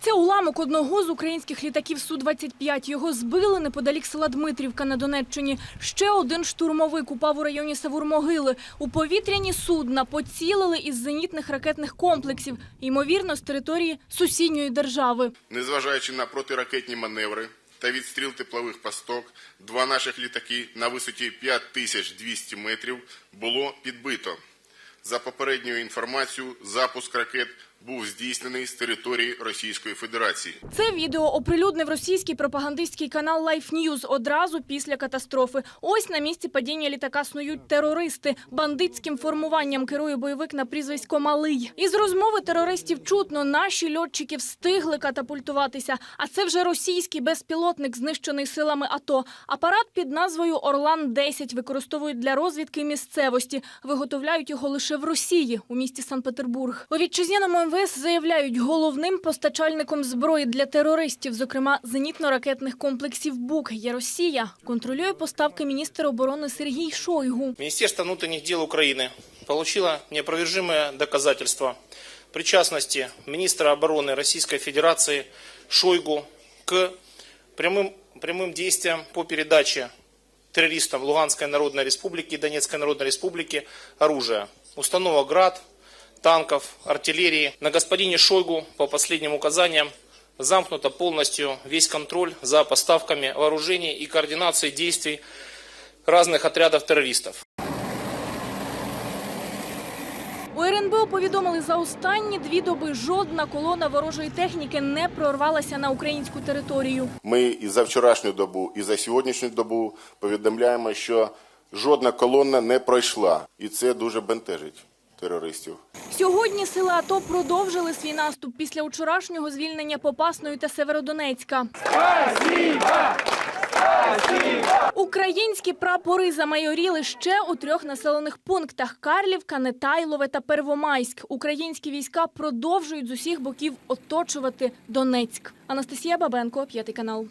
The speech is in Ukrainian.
Це уламок одного з українських літаків Су-25. Його збили неподалік села Дмитрівка на Донеччині. Ще один штурмовик упав у районі Савурмогили. У повітряні судна поцілили із зенітних ракетних комплексів, ймовірно, з території сусідньої держави. Незважаючи на протиракетні маневри та відстріл теплових пасток, два наших літаки на висоті 5200 метрів було підбито. За попередньою інформацією, запуск ракет був здійснений з території Російської Федерації. Це відео оприлюднив російський пропагандистський канал Life News одразу після катастрофи. Ось на місці падіння літака снують терористи. Бандитським формуванням керує бойовик на прізвисько Малий. Із розмови терористів чутно, наші льотчики встигли катапультуватися. А це вже російський безпілотник, знищений силами АТО. Апарат під назвою Орлан-10 використовують для розвідки місцевості. Виготовляють його лише в Росії, у місті Санкт-Петербург. У вітчизняному МВС заявляють, головним постачальником зброї для терористів, зокрема зенітно-ракетних комплексів БУК, є Росія. Контролює поставки міністр оборони Сергій Шойгу. Министерство внутренних дел Украины получило неопровержимое доказательство причастности министра обороны Российской Федерации Шойгу к прямым, прямым действиям по передаче террористам Луганской Народной Республики и Донецкой Народной Республики оружия, установок ГРАД, танков, артиллерии. На господине Шойгу, по последним указаниям, замкнуто полностью весь контроль за поставками вооружений и координацией действий разных отрядов террористов. У РНБО повідомили, за останні дві доби жодна колона ворожої техніки не прорвалася на українську територію. Ми і за вчорашню добу, і за сьогоднішню добу повідомляємо, що жодна колона не пройшла, і це дуже бентежить терористів. Сьогодні сили АТО продовжили свій наступ після вчорашнього звільнення Попасної та Северодонецька. Українські прапори замайоріли ще у трьох населених пунктах: Карлівка, Нетайлове та Первомайськ. Українські війська продовжують з усіх боків оточувати Донецьк. Анастасія Бабенко, п'ятий канал.